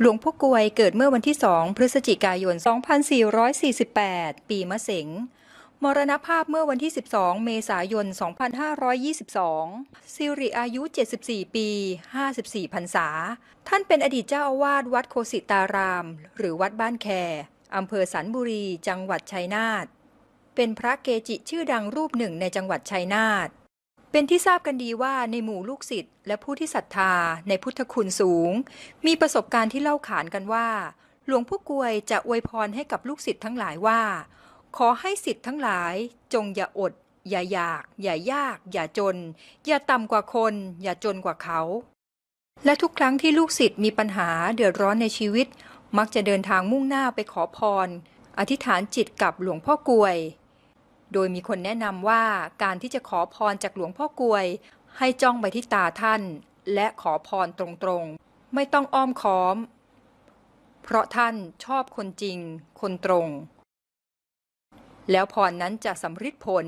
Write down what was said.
หลวงพ่อกวยเกิดเมื่อวันที่ 2 พฤศจิกายน 2448 ปีมะเสง มรณภาพเมื่อวันที่ 12 เมษายน 2522 สิริอายุ 74 ปี 54 พรรษา ท่านเป็นอดีตเจ้าอาวาสวัดโคสิตาราม หรือวัดบ้านแคอำเภอสันบุรี จังหวัดชัยนาท เป็นพระเกจิชื่อดังรูปหนึ่งในจังหวัดชัยนาท เป็นที่ทราบกันดีว่าในหมู่ลูกศิษย์และผู้ที่ศรัทธาในพุทธคุณสูง มีประสบการณ์ที่เล่าขานกันว่า หลวงพ่อกลวยจะอวยพรให้กับลูกศิษย์ทั้งหลายว่า ขอให้ศิษย์ทั้งหลาย จงอย่าอด อย่าอยาก อย่ายาก อย่าจน อย่าต่ำกว่าคน อย่าจนกว่าเขา และทุกครั้งที่ลูกศิษย์มีปัญหาเดือดร้อนในชีวิต มักจะเดินทางมุ่งหน้าไปขอพร อธิษฐานจิตกับหลวงพ่อกลวย โดยมีคนแนะนำว่าการที่จะขอพรจากหลวงพ่อกลวย ให้จ้องไปที่ตาท่าน และขอพรตรงๆ ไม่ต้องอ้อมค้อม เพราะท่านชอบคนจริง คนตรง แล้วพรนั้นจะสำฤทธิ์ผล